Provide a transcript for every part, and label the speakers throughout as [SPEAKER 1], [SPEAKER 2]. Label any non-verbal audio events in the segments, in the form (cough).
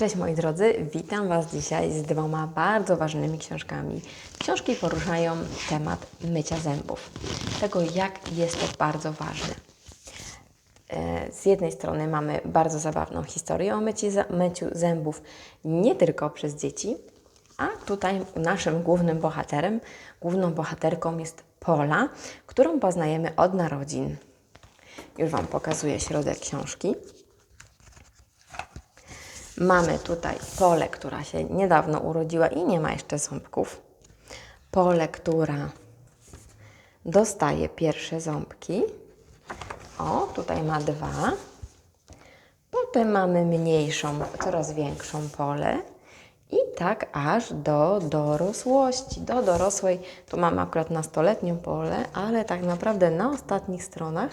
[SPEAKER 1] Cześć moi drodzy, witam Was dzisiaj z dwoma bardzo ważnymi książkami. Książki poruszają temat mycia zębów, tego jak jest to bardzo ważne. E, Z jednej strony mamy bardzo zabawną historię o myciu, myciu zębów nie tylko przez dzieci, a tutaj naszym głównym bohaterem, główną bohaterką jest Pola, którą poznajemy od narodzin. Już Wam pokazuję środek książki. Mamy tutaj Pole, która się niedawno urodziła i nie ma jeszcze ząbków. Pole, która dostaje pierwsze ząbki. O, tutaj ma dwa. Potem mamy mniejszą, coraz większą pole. I tak aż do dorosłości, do dorosłej. Tu mamy akurat nastoletnią pole, ale tak naprawdę na ostatnich stronach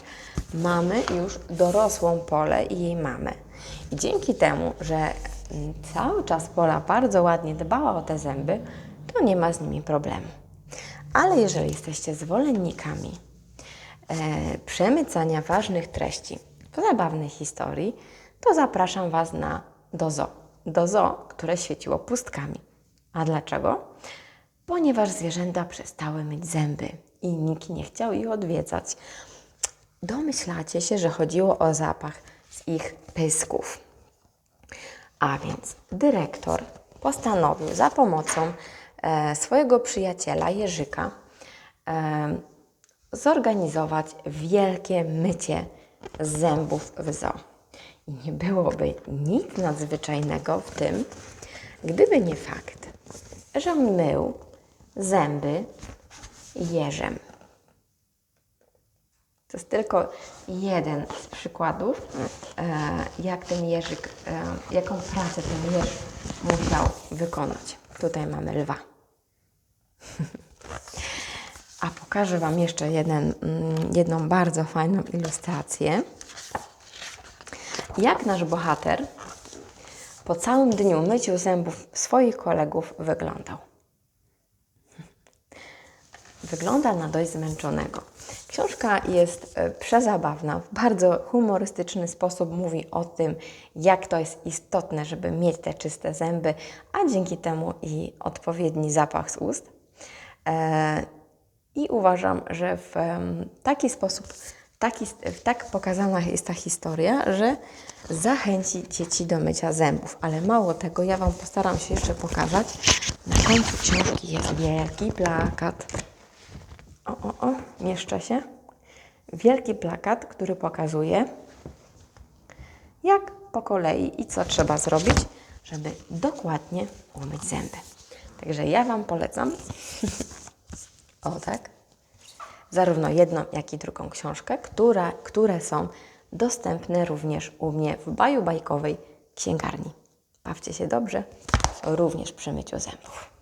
[SPEAKER 1] mamy już dorosłą pole i jej mamę. I dzięki temu, że mm, cały czas pola bardzo ładnie dbała o te zęby, to nie ma z nimi problemu. Ale jeżeli jesteście zwolennikami e, przemycania ważnych treści w zabawnej historii, to zapraszam Was na do zoo. Do zoo, które świeciło pustkami. A dlaczego? Ponieważ zwierzęta przestały myć zęby i nikt nie chciał ich odwiedzać. Domyślacie się, że chodziło o zapach z ich pysków. A więc dyrektor postanowił za pomocą e, swojego przyjaciela Jerzyka e, zorganizować wielkie mycie zębów w zoo. I nie byłoby nic nadzwyczajnego w tym, gdyby nie fakt, że mył zęby jeżem. To jest tylko jeden z przykładów, e, jak ten jeżyk, e, jaką pracę ten jeż musiał wykonać. Tutaj mamy lwa. (laughs) A pokażę Wam jeszcze jeden, mm, jedną bardzo fajną ilustrację. Jak nasz bohater po całym dniu myciu zębów swoich kolegów wyglądał. Wygląda na dość zmęczonego. Książka jest e, przezabawna, w bardzo humorystyczny sposób mówi o tym, jak to jest istotne, żeby mieć te czyste zęby, a dzięki temu i odpowiedni zapach z ust. E, I uważam, że w taki sposób, taki, tak pokazana jest ta historia, że zachęci dzieci do mycia zębów. Ale mało tego, ja Wam postaram się jeszcze pokazać. Na końcu książki jest wielki plakat. O, o, o, się. Wielki plakat, który pokazuje, jak po kolei i co trzeba zrobić, żeby dokładnie umyć zęby. Także ja Wam polecam. (laughs) o tak. Zarówno jedną, jak i drugą książkę, która, które są dostępne również u mnie w Baju Bajkowej Księgarni. Bawcie się dobrze, również przy myciu zębów.